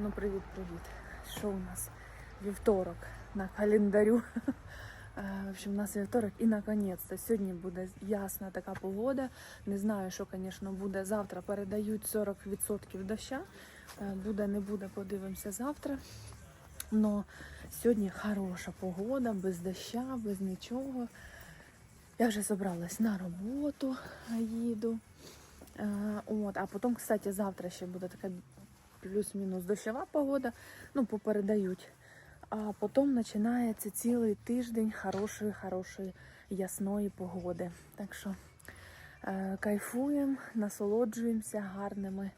Ну, привіт, привіт. Що у нас? Вівторок на календарю. Е, В общем, у нас вівторок і наконець-то сьогодні буде ясна така погода. Не знаю, що, звісно, буде завтра. Передають 40% доща. Е, Буде, не буде, подивимося завтра. Но сьогодні хороша погода, без доща, без нічого. Я вже зібралась на роботу, їду. Е, От, а потім, кстати, завтра ще буде така плюс-мінус дощова погода. Ну, попередають. А потім починається цілий тиждень хорошої, хорошої ясної погоди. Так що е, кайфуємо, насолоджуємося гарними,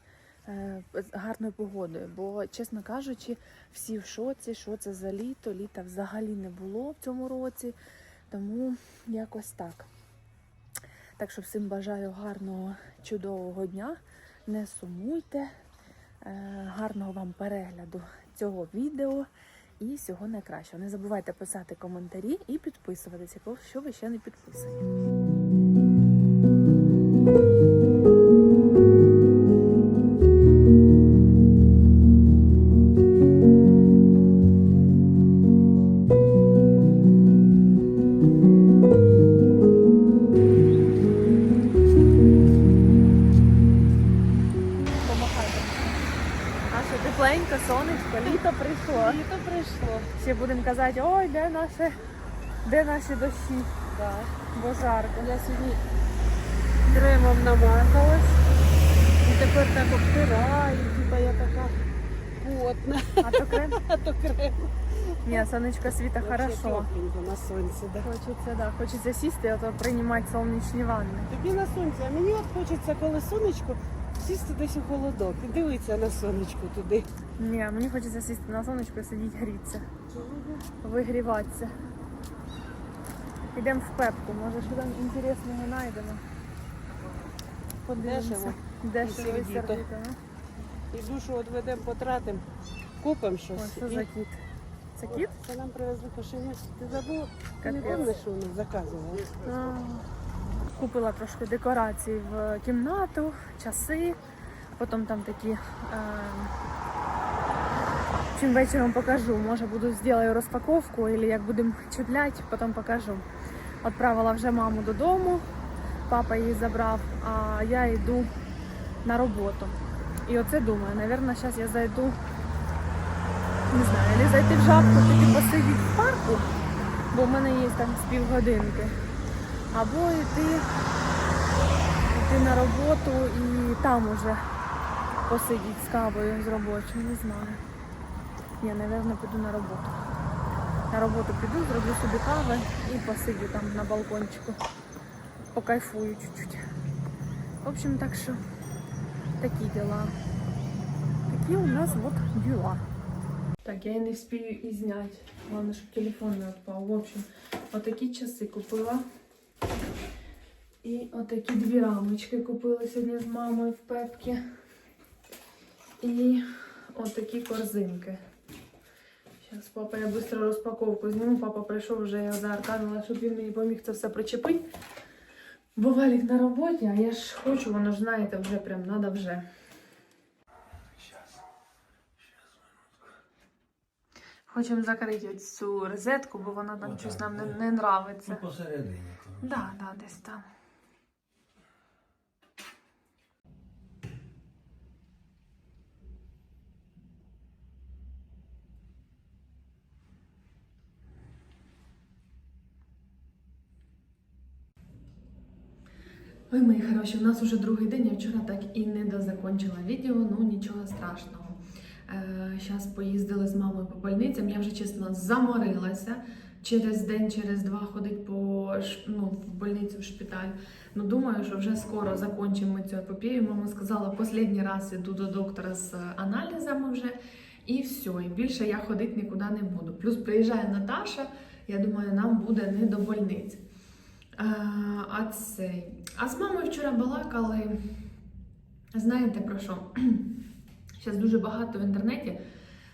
е, гарною погодою. Бо, чесно кажучи, всі в шоці, що це за літо. Літа взагалі не було в цьому році. Тому якось так. Так що всім бажаю гарного, чудового дня. Не сумуйте. Е, Гарного вам перегляду цього відео і всього найкращого. Не забувайте писати коментарі і підписуватися, якщо ви ще не підписані. Тепленько, сонечко, літо прийшло. Літо прийшло. Ще будемо казати, ой, де наше, де наші дощі, Да. бо жарко. Я сьогодні кремом намазалась. І тепер так обтираю, типа я така потна. А то крем? А то крем. Ні, сонечко світа хорошо. на сонці, да. Хочеться, да, хочеться сісти, а то приймати сонячні ванни. Тобі на сонці, а мені от хочеться, коли сонечко, сісти десь у холодок і дивитися на сонечко туди. Ні, мені хочеться сісти на сонечко і сидіти грітися, вигріватися. Підемо в пепку, може що там інтересного знайдемо. Подивимося. Дешево. І сердито. І душу відведемо, потратимо, купимо щось. що і- за кіт? Це кіт? Це нам привезли кошеня. Ти забув? Не пам'ятаєш, що вони заказували? А, Купила трошки декорацій в кімнату, часи, потім там такі. Е, чим вечором покажу. Може буду зроблю розпаковку, або як будемо чіпляти, потім покажу. Відправила вже маму додому, папа її забрав, а я йду на роботу. І оце думаю, напевно, зараз я зайду, не знаю, або зайти в жабку, тоді посидіти в парку, бо в мене є там з півгодинки. Або йти, йти на роботу і там уже посидіти з кавою з робочою, не знаю. Я, напевно, піду на роботу. На роботу піду, зроблю собі кави і посидю там на балкончику. Покайфую чуть-чуть. В общем, так що такі діла. Такі у нас от діла. Так, я не вспію і зняти. Головне, щоб телефон не відпав. В общем, отакі часи купила. І отакі дві рамочки купила сьогодні з мамою в пепкі. І отакі корзинки. Зараз папа, я швидко розпаковку зніму. Папа прийшов вже я заарканила, щоб він мені поміг це все причепити. Бо Валік на роботі, а я ж хочу, воно ж знаєте, вже прям треба вже. Хочемо закрити цю розетку, бо вона там щось нам не, не нравиться. Ну, посередині. коротше. Да, да, десь там. Ой, мої хороші, у нас уже другий день, я вчора так і не дозакончила відео, ну нічого страшного. Зараз поїздили з мамою по больницям, я вже чесно заморилася. Через день, через два ходить по ну, в больницю, в шпиталь. Ну, думаю, що вже скоро закінчимо цю епопею. Мама сказала, останній раз іду до доктора з аналізами вже. І все, і більше я ходити нікуди не буду. Плюс приїжджає Наташа, я думаю, нам буде не до больниці. А, цей. А з мамою вчора балакали. Знаєте про що? Зараз дуже багато в інтернеті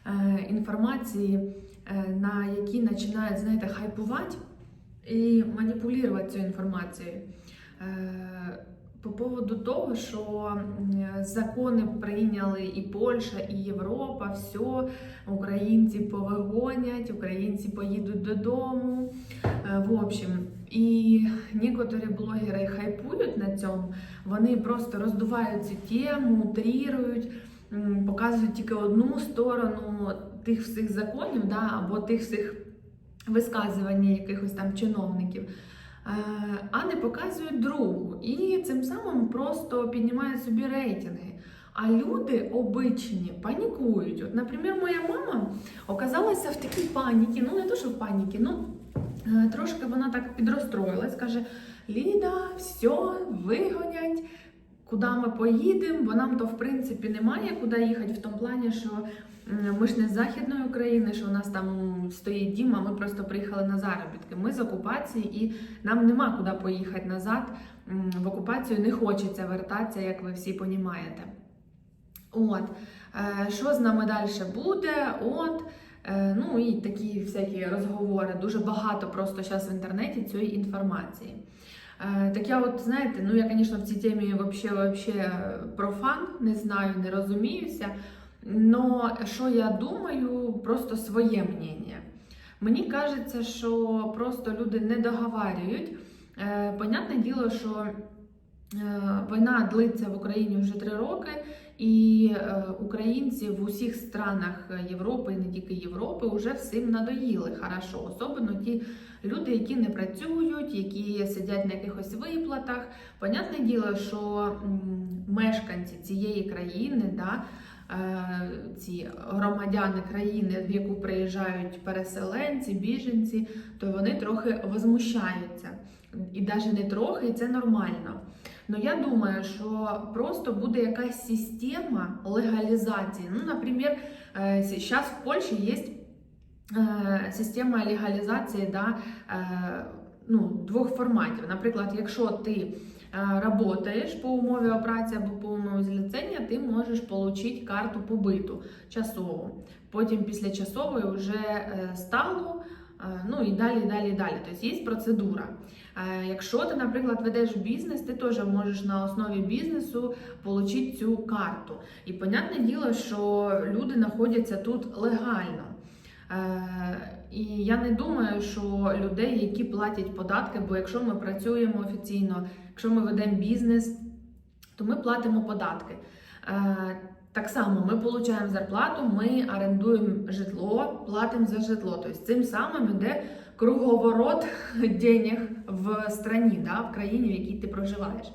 е, інформації, е, на які починають, знаєте, хайпувати і маніпулювати цю інформацією. По поводу того, що закони прийняли і Польща, і Європа, все, українці повигонять, українці поїдуть додому. Е, В общем, і некоторі блогери хайпують на цьому, вони просто роздувають цю тему, утрірують, показують тільки одну сторону тих всіх законів, да, або тих всіх висказувань якихось там чиновників. Е, а не показують другу. І цим самим просто піднімають собі рейтинги. А люди обичні панікують. От, наприклад, моя мама оказалася в такій паніці, ну не то, що в паніці, ну е, трошки вона так підрозстроїлась, каже: Ліда, все, вигонять. Куди ми поїдемо, бо нам то в принципі немає куди їхати в тому плані, що ми ж не з Західної України, що у нас там стоїть дім, а ми просто приїхали на заробітки. Ми з окупації і нам нема куди поїхати назад. В окупацію не хочеться вертатися, як ви всі понімаєте. От, Е, що з нами далі буде? От. Е, Ну і такі всякі розговори. Дуже багато просто зараз в інтернеті цієї інформації. Е, Так я от, знаєте, ну я, звісно, в цій темі вообще, вообще профан, не знаю, не розуміюся. Но що я думаю, просто своє мнення. Мені кажеться, що просто люди не договарюють. Е, Понятне діло, що е, війна длиться в Україні вже три роки, і е, українці в усіх странах Європи, і не тільки Європи, вже всім надоїли хорошо. Особливо ті люди, які не працюють, які сидять на якихось виплатах. Понятне діло, що мешканці цієї країни, да, е, ці громадяни країни, в яку приїжджають переселенці, біженці, то вони трохи возмущаються. І навіть не трохи, і це нормально. Ну я думаю, що просто буде якась система легалізації. Ну, наприклад, зараз в Польщі є е, система легалізації да, е, ну, двох форматів. Наприклад, якщо ти працюєш по умові о праці або по умові зліцення, ти можеш отримати карту побиту часову. Потім після часової вже е, сталу, е, ну і далі, далі, далі. Тобто є процедура. Е, Якщо ти, наприклад, ведеш бізнес, ти теж можеш на основі бізнесу отримати цю карту. І понятне діло, що люди знаходяться тут легально. Е, І я не думаю, що людей, які платять податки, бо якщо ми працюємо офіційно, якщо ми ведемо бізнес, то ми платимо податки. Так само ми отримуємо зарплату, ми орендуємо житло, платимо за житло. Тобто цим самим йде круговорот денег в страні, да, в країні, в якій ти проживаєш.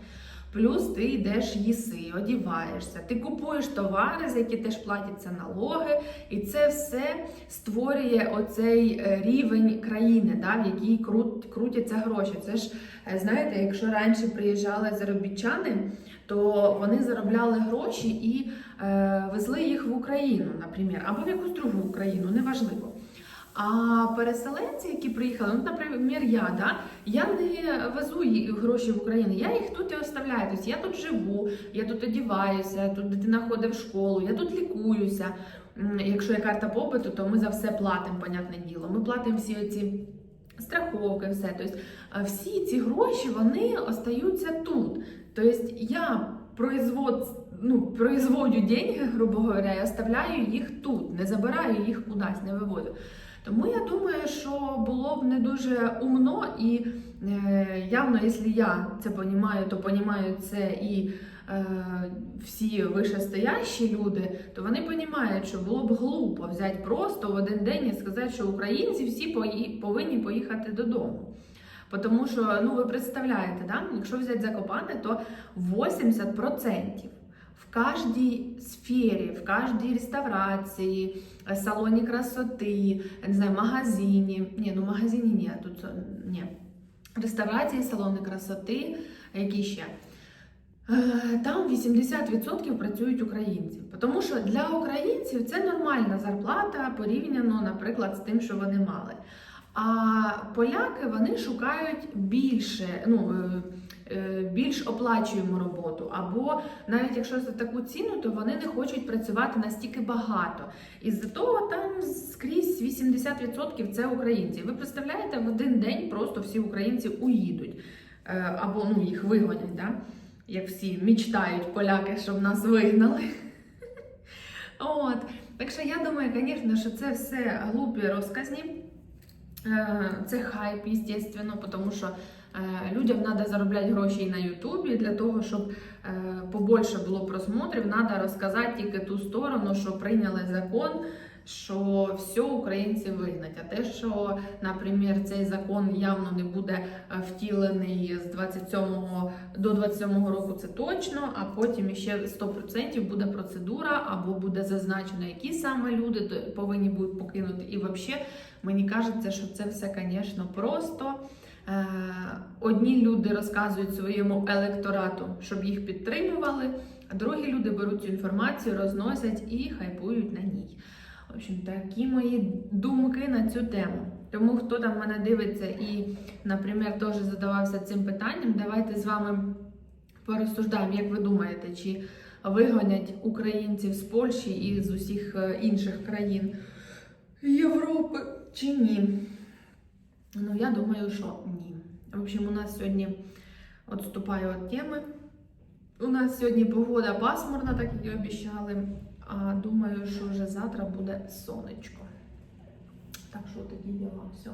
Плюс ти йдеш їси, одіваєшся, ти купуєш товари, за які теж платяться налоги, і це все створює оцей е, рівень країни, да, в якій крут, крутяться гроші. Це ж е, знаєте, якщо раніше приїжджали заробітчани, то вони заробляли гроші і везли їх в Україну, наприклад, або в якусь другу Україну, неважливо. А переселенці, які приїхали, ну, наприклад, я, да, я не везу гроші в Україну, я їх тут і оставляю. Тобто я тут живу, я тут одіваюся, тут дитина ходить в школу, я тут лікуюся. Якщо є карта побуту, то ми за все платимо, понятне діло. Ми платимо всі ці страховки, все. Тобто е, всі ці гроші вони остаються тут. Тобто я производ, ну, производю деньги, грубо говоря, і оставляю їх тут, не забираю їх кудись, не вивозю. Тому я думаю, що було б не дуже умно і е, явно, якщо я це понімаю, то понімають це і е, всі вищестоящі люди, то вони розуміють, що було б глупо взяти просто в один день і сказати, що українці всі пої- повинні поїхати додому. Тому що, ну ви представляєте, да? якщо взяти Закопане, то 80% в кожній сфері, в кожній реставрації, е, салоні красоти, не знаю, магазині. Ні, ну магазині ні, тут ні. Реставрації, салони красоти, які ще. Е, Там 80% працюють українці. Тому що для українців це нормальна зарплата порівняно, наприклад, з тим, що вони мали. А поляки вони шукають більше, ну, е, більш оплачуємо роботу. Або навіть якщо за таку ціну, то вони не хочуть працювати настільки багато. І з того там скрізь 80% це українці. Ви представляєте, в один день просто всі українці уїдуть. Е, Або ну, їх вигонять. Да? як всі мечтають поляки, щоб нас вигнали. От. Так що я думаю, звісно, що це все глупі розказні. Е, Це хайп, звісно, тому що е, людям треба заробляти гроші і на Ютубі для того, щоб е, побольше було просмотрів, треба розказати тільки ту сторону, що прийняли закон, що все українці вигнать. А те, що, наприклад, цей закон явно не буде е, втілений з 27 до 27 року, це точно, а потім ще 100% буде процедура або буде зазначено, які саме люди повинні будуть покинути. І взагалі, мені кажеться, що це все, звісно, просто. Е, Одні люди розказують своєму електорату, щоб їх підтримували, а другі люди беруть цю інформацію, розносять і хайпують на ній. В общем, такі мої думки на цю тему. Тому хто там мене дивиться і, наприклад, теж задавався цим питанням, давайте з вами порозсуждаємо, як ви думаєте, чи вигонять українців з Польщі і з усіх е, інших країн Європи чи ні? Ну, я думаю, що ні. В общем, у нас сьогодні відступаю від теми. У нас сьогодні погода пасмурна, так як і обіцяли. А думаю, що вже завтра буде сонечко. Так що такі діла. Все.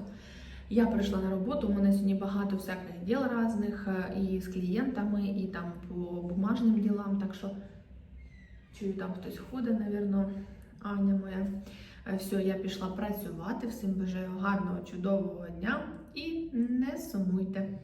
Я прийшла на роботу, у мене сьогодні багато всяких діл різних е, і з клієнтами, і там по бумажним ділам. Так що чую, там хтось ходить, напевно, Аня моя. Е, Все, я пішла працювати. Всім бажаю гарного, чудового дня і не сумуйте.